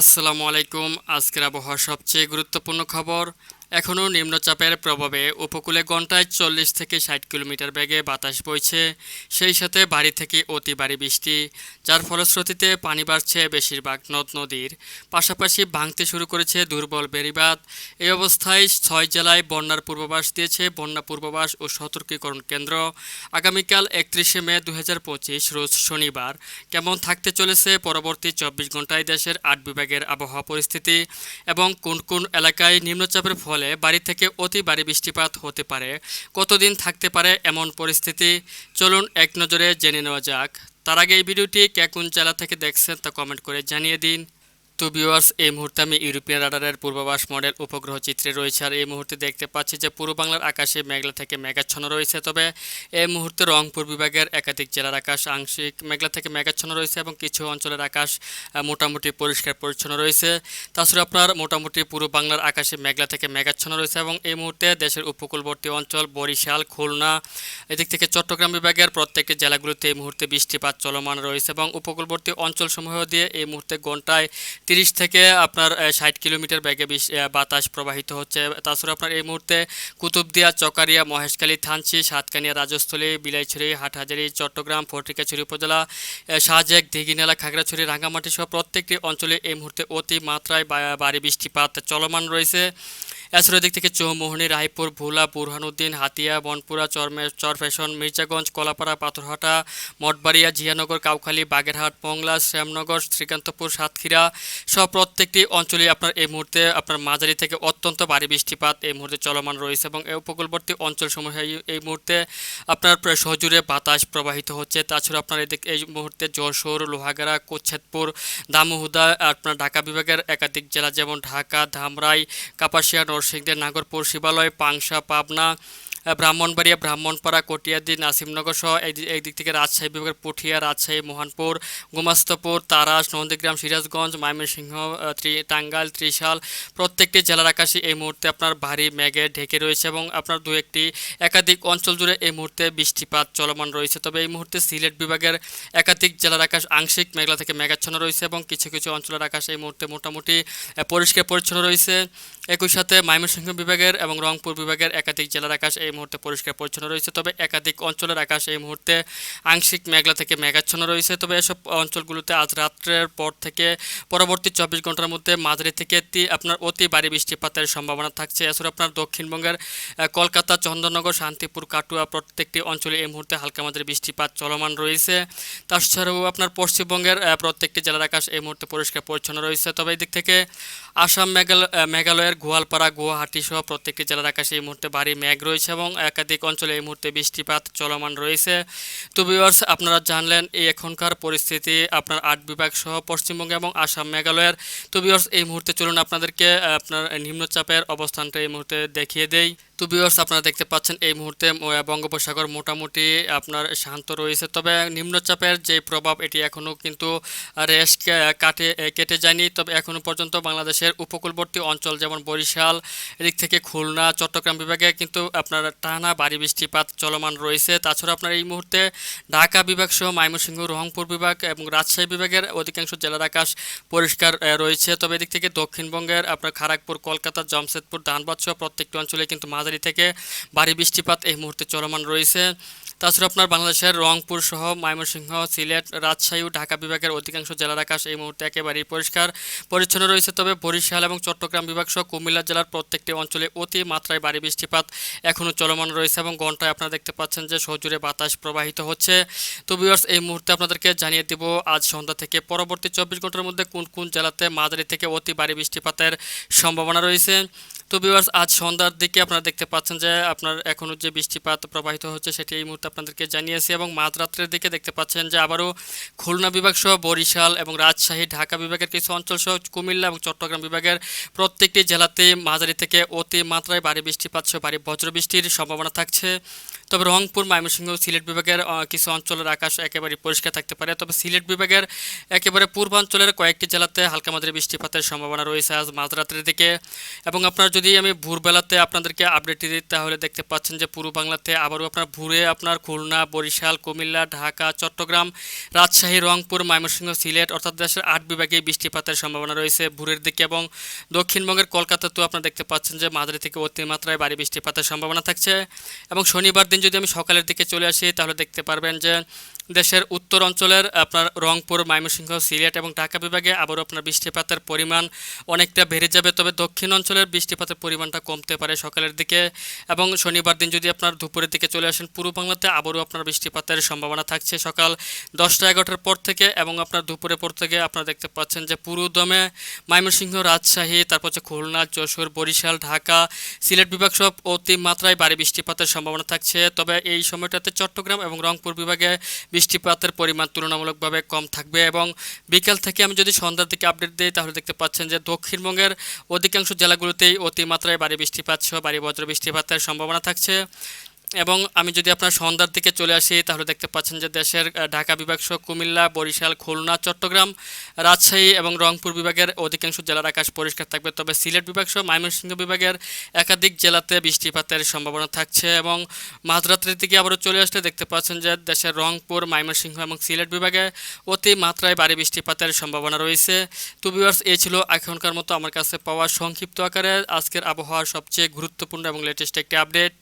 আসসালামু আলাইকুম। আজকের আবহাওয়ার সবচেয়ে গুরুত্বপূর্ণ খবর এখনও নিম্নচাপের প্রভাবে উপকূলে ঘন্টায় চল্লিশ থেকে ষাট কিলোমিটার বেগে বাতাস বইছে, সেই সাথে বাড়ি থেকে অতি ভারী বৃষ্টি, যার ফলশ্রুতিতে পানি বাড়ছে বেশিরভাগ নদ নদীর। পাশাপাশি ভাঙতে শুরু করেছে দুর্বল বেড়িবাঁধ। এই অবস্থায় ছয় জেলায় বন্যার পূর্বাভাস দিয়েছে বন্যা পূর্বাভাস ও সতর্কীকরণ কেন্দ্র। আগামীকাল একত্রিশে মে দু হাজার পঁচিশ, রোজ শনিবার। কেমন থাকতে চলেছে পরবর্তী চব্বিশ ঘন্টায় দেশের আট বিভাগের আবহাওয়া পরিস্থিতি এবং কোন কোন এলাকায় নিম্নচাপের ফলে বাড়ি থেকে অতি ভারী বৃষ্টিপাত হতে পারে। কতদিন থাকতে পারে এমন পরিস্থিতি? চলুন এক নজরে জেনে নেওয়া যাক। তার আগে এই ভিডিওটি কে কোন থেকে দেখছেন তা কমেন্ট করে জানিয়ে দিন। তো ভিউয়ার্স এই মুহূর্তে আমি ইউরোপিয়ান রাডারের পূর্বাভাস মডেল উপগ্রহ চিত্রে রয়েছে আর এই মুহূর্তে দেখতে পাচ্ছি যে পূর্ব বাংলার আকাশে মেঘলা থেকে মেঘাচ্ছন্ন রয়েছে। তবে এই মুহূর্তে রংপুর বিভাগের একাধিক জেলার আকাশ আংশিক মেঘলা থেকে মেঘাচ্ছন্ন রয়েছে এবং কিছু অঞ্চলের আকাশ মোটামুটি পরিষ্কার পরিচ্ছন্ন রয়েছে। তাছাড়া আপনার মোটামুটি পূর্ব বাংলার আকাশে মেঘলা থেকে মেঘাচ্ছন্ন রয়েছে এবং এই মুহূর্তে দেশের উপকূলবর্তী অঞ্চল বরিশাল, খুলনা, এদিক থেকে চট্টগ্রাম বিভাগের প্রত্যেকটি জেলাগুলোতে এই মুহূর্তে বৃষ্টিপাত চলমান রয়েছে এবং উপকূলবর্তী অঞ্চলসমূহ দিয়ে এই মুহূর্তে ঘন্টায় তিরিশ থেকে আপনার ষাট কিলোমিটার ব্যাগে বাতাস প্রবাহিত হচ্ছে। তাছাড়া আপনার এই মুহূর্তে কুতুবদিয়া, চকারিয়া, মহেশখালী, থানচি, সাতকানিয়া, রাজস্থলী, বিলাইছড়ি, হাটহাজারি, চট্টগ্রাম, ফটিকাছড়ি উপজেলা শাহজেক দিঘিনালা খাগড়াছড়ি রাঙ্গামাটি সহ প্রত্যেকটি অঞ্চলে এই মুহূর্তে অতি মাত্রায় ভারী বৃষ্টিপাত চলমান রয়েছে। এছাড়া দিক থেকে চৌমোহনী, রায়পুর, ভোলা, বুরহানুদ্দিন, হাতিয়া, বনপুরা, চরমে চরফেশন, মির্জাগঞ্জ, কলাপাড়া, পাথরহাটা, মঠবাড়িয়া, জিয়ানগর, কাউখালী, বাগেরহাট, মংলা, শ্যামনগর, শ্রীকান্তপুর, সাতক্ষীরা সব প্রত্যেকটি অঞ্চলে আপনার এই মুহূর্তে আপনার মাঝারি থেকে অত্যন্ত ভারী বৃষ্টিপাত এই মুহূর্তে চলমান রয়েছে এবং এই উপকূলবর্তী অঞ্চলসমূহে এই- এই মুহূর্তে আপনার প্রায় সহজুরে বাতাস প্রবাহিত হচ্ছে। তাছাড়া আপনার এদিক এই মুহূর্তে যশোর, লোহাগাড়া কোচ্ছেদপুর দামোহুদা, আপনার ঢাকা বিভাগের একাধিক জেলা যেমন ঢাকা, ধামরাই, কাপাসিয়া নরসিংদী নাগরপুর শিবালয় পাংশা, পাবনা, ব্রাহ্মণবাড়িয়া, ব্রাহ্মণপাড়া, কটিয়াদি নাসিমনগর সহ এই দিক থেকে রাজশাহী বিভাগের পুঠিয়া, রাজশাহী, মোহনপুর, গোমাস্তপুর, তারাস, নন্দীগ্রাম, সিরাজগঞ্জ, ময়মনসিংহ টাঙ্গাইল, ত্রিশাল প্রত্যেকটি জেলার আকাশে এই মুহূর্তে আপনার ভারী মেঘে ঢেকে রয়েছে এবং আপনার দু, একটি একাধিক অঞ্চল জুড়ে এই মুহূর্তে বৃষ্টিপাত চলমান রয়েছে। তবে এই মুহূর্তে সিলেট বিভাগের একাধিক জেলার আকাশ আংশিক মেঘলা থেকে মেঘাচ্ছন্ন রয়েছে এবং কিছু কিছু অঞ্চলের আকাশ এই মুহূর্তে মোটামুটি পরিষ্কার পরিচ্ছন্ন রয়েছে। একই সাথে ময়মনসিংহ বিভাগের এবং রংপুর বিভাগের একাধিক জেলার আকাশ এই মুহূর্তে পরিষ্কার পরিচ্ছন্ন রয়েছে, তবে একাধিক অঞ্চলের আকাশ এই মুহূর্তে আংশিক মেঘলা থেকে মেঘাচ্ছন্ন রয়েছে। তবে এসব অঞ্চলগুলোতে আজ রাত্রের পর থেকে পরবর্তী চব্বিশ ঘণ্টার মধ্যে মাঝারি থেকে আপনার অতি ভারী বৃষ্টিপাতের সম্ভাবনা থাকছে। এছাড়া আপনার দক্ষিণবঙ্গের কলকাতা, চন্দননগর, শান্তিপুর, কাটুয়া প্রত্যেকটি অঞ্চলে এই মুহূর্তে হালকা মাঝারি বৃষ্টিপাত চলমান রয়েছে। তাছাড়াও আপনার পশ্চিমবঙ্গের প্রত্যেকটি জেলার আকাশ এই মুহূর্তে পরিষ্কার পরিচ্ছন্ন রয়েছে। তবে এই দিক থেকে আসাম মেঘালয় মেঘালয়ের গোয়ালপাড়া, গুয়াহাটি সহ প্রত্যেকটি জেলার আকাশে এই মুহূর্তে ভারী মেঘ রয়েছে এবং একাধিক অঞ্চলে এই মুহূর্তে বৃষ্টিপাত চলমান রয়েছে। তো ভিউয়ার্স আপনারা জানলেন এই এখনকার পরিস্থিতি, আপনার আট বিভাগ সহ পশ্চিমবঙ্গ এবং আসাম মেঘালয়ের। তো ভিউয়ার্স এই মুহূর্তে চলুন আপনাদেরকে আপনার নিম্নচাপের অবস্থানটা এই মুহূর্তে দেখিয়ে দেই। তো ভিউয়ার্স আপনারা দেখতে পাচ্ছেন এই মুহূর্তে বঙ্গোপসাগর মোটামুটি আপনার শান্ত রয়েছে। তবে নিম্নচাপের যে প্রভাব, এটি এখনও কিন্তু রেশ কাটে, কেটে যায়নি। তবে এখনও পর্যন্ত বাংলাদেশের উপকূলবর্তী অঞ্চল যেমন বরিশাল, এদিক থেকে খুলনা, চট্টগ্রাম বিভাগে কিন্তু আপনার টানা ভারী বৃষ্টিপাত চলমান রয়েছে। তাছাড়া আপনার এই মুহূর্তে ঢাকা বিভাগ সহ ময়মনসিংহ, রংপুর বিভাগ এবং রাজশাহী বিভাগের অধিকাংশ জেলার আকাশ পরিষ্কার রয়েছে। তবে এদিক থেকে দক্ষিণবঙ্গের আপনার খড়গপুর কলকাতা, জামশেদপুর, ধানবাদ সহ প্রত্যেকটি অঞ্চলে কিন্তু মাঝারি থেকে ভারী বৃষ্টিপাত এই মুহূর্তে চলমান রয়েছে। তাছাড়া আপনার বাংলাদেশের রংপুর সহ ময়মনসিংহ, সিলেট, রাজশাহী ও ঢাকা বিভাগের অধিকাংশ জেলার আকাশ এই মুহূর্তে একেবারেই পরিষ্কার। পরিচ্ছন্ন রয়েছে, তবে বরিশাল এবং চট্টগ্রাম বিভাগ সহ কুমিল্লা জেলার প্রত্যেকটি অঞ্চলে অতি মাত্রায় ভারী বৃষ্টিপাত এখনও চলমান রয়েছে এবং ঘন্টায় আপনারা দেখতে পাচ্ছেন যে সজুরে বাতাস প্রবাহিত হচ্ছে। তো ভিউয়ার্স এই মুহূর্তে আপনাদেরকে জানিয়ে দেব, আজ সন্ধ্যা থেকে পরবর্তী চব্বিশ ঘণ্টার মধ্যে কোন কোন জেলাতে মাঝারি থেকে অতি ভারী বৃষ্টিপাতের সম্ভাবনা রয়েছে। তো ভিউয়ার্স আজ সন্ধ্যার দিকে আপনারা দেখতে পাচ্ছেন যে আপনার এখনও যে বৃষ্টিপাত প্রবাহিত হচ্ছে সেটি এই মুহূর্তে আপনাদেরকে জানিয়েছি এবং মাঝরাত্রের দিকে দেখতে পাচ্ছেন যে আবারও খুলনা বিভাগ সহ বরিশাল এবং রাজশাহী, ঢাকা বিভাগের কিছু অঞ্চল সহ কুমিল্লা এবং চট্টগ্রাম বিভাগের প্রত্যেকটি জেলাতে মাঝারি থেকে অতি মাত্রায় ভারী বৃষ্টিপাত সহ ভারী বজ্রবৃষ্টির সম্ভাবনা থাকছে। তবে রংপুর, ময়মনসিংহ, সিলেট বিভাগের কিছু অঞ্চলের আকাশ একেবারে পরিষ্কার থাকতে পারে। তবে সিলেট বিভাগের একেবারে পূর্বাঞ্চলের কয়েকটি জেলাতে হালকা মাঝারি বৃষ্টিপাতের সম্ভাবনা রয়েছে আজ মাঝরাত্রের দিকে। এবং আপনার যদি আমি ভোরবেলাতে আপনাদেরকে আপডেট দিই তাহলে দেখতে পাচ্ছেন যে পূর্ব বাংলাতে আবারও আপনার ভোরে আপনার খুলনা, বরিশাল, কুমিল্লা, ঢাকা, চট্টগ্রাম, রাজশাহী, রংপুর, ময়মনসিংহ, সিলেট অর্থাৎ দেশের আট বিভাগে বৃষ্টিপাতের সম্ভাবনা রয়েছে ভোরের দিকে এবং দক্ষিণবঙ্গের কলকাতাতেও আপনারা দেখতে পাচ্ছেন যে মাঝারি থেকে অতিমাত্রায় ভারী বৃষ্টিপাতের সম্ভাবনা থাকছে। এবং শনিবার দিন যদি আমি সকালের দিকে চলে আসি তাহলে দেখতে পারবেন যে দেশের উত্তর অঞ্চলের আপনার রংপুর, ময়মনসিংহ, সিলেট এবং ঢাকা বিভাগে আবারও আপনার বৃষ্টিপাতের পরিমাণ অনেকটা বেড়ে যাবে। তবে দক্ষিণ অঞ্চলের বৃষ্টিপাতের পরিমাণটা কমতে পারে সকালের দিকে এবং শনিবার দিন যদি আপনার দুপুরের দিকে চলে আসেন, পূর্ব বাংলাতে আবারও আপনার বৃষ্টিপাতের সম্ভাবনা থাকছে। সকাল দশটা এগারোটার পর থেকে এবং আপনার দুপুরের পর থেকে আপনারা দেখতে পাচ্ছেন যে পুরুদমে ময়মনসিংহ, রাজশাহী, তারপর হচ্ছে খুলনা, যশোর, বরিশাল, ঢাকা, সিলেট বিভাগ সব অতি মাত্রায় ভারী বৃষ্টিপাতের সম্ভাবনা থাকছে। তবে এই সময়টাতে চট্টগ্রাম এবং রংপুর বিভাগে বৃষ্টিপাতের পরিমাণ তুলনামূলকভাবে কম থাকবে এবং বিকেল থেকে আমি যদি সন্ধ্যার দিকে আপডেট দিই, তাহলে দেখতে পাচ্ছেন যে দক্ষিণবঙ্গের অধিকাংশ জেলাগুলোতেই অতিমাত্রায় বাড়ি বৃষ্টিপাত সহ বাড়ি বজ্র বৃষ্টিপাতের সম্ভাবনা থাকছে। এবং আমি যদি আপনার সন্ধ্যার দিকে চলে আসি, তাহলে দেখতে পাচ্ছেন যে দেশের ঢাকা বিভাগ সহ কুমিল্লা, বরিশাল, খুলনা, চট্টগ্রাম, রাজশাহী এবং রংপুর বিভাগের অধিকাংশ জেলার আকাশ পরিষ্কার থাকবে। তবে সিলেট বিভাগ সহ ময়মনসিংহ বিভাগের একাধিক জেলাতে বৃষ্টিপাতের সম্ভাবনা থাকছে এবং মাঝরাত্রির দিকে আবারও চলে আসলে দেখতে পাচ্ছেন যে দেশের রংপুর, ময়মনসিংহ এবং সিলেট বিভাগে অতি মাত্রায় ভারী বৃষ্টিপাতের সম্ভাবনা রয়েছে। টু ভিউয়ার্স এই ছিল এখনকার মতো আমার কাছে পাওয়া সংক্ষিপ্ত আকারে। আজকের আবহাওয়ার সবচেয়ে গুরুত্বপূর্ণ এবং লেটেস্ট একটি আপডেট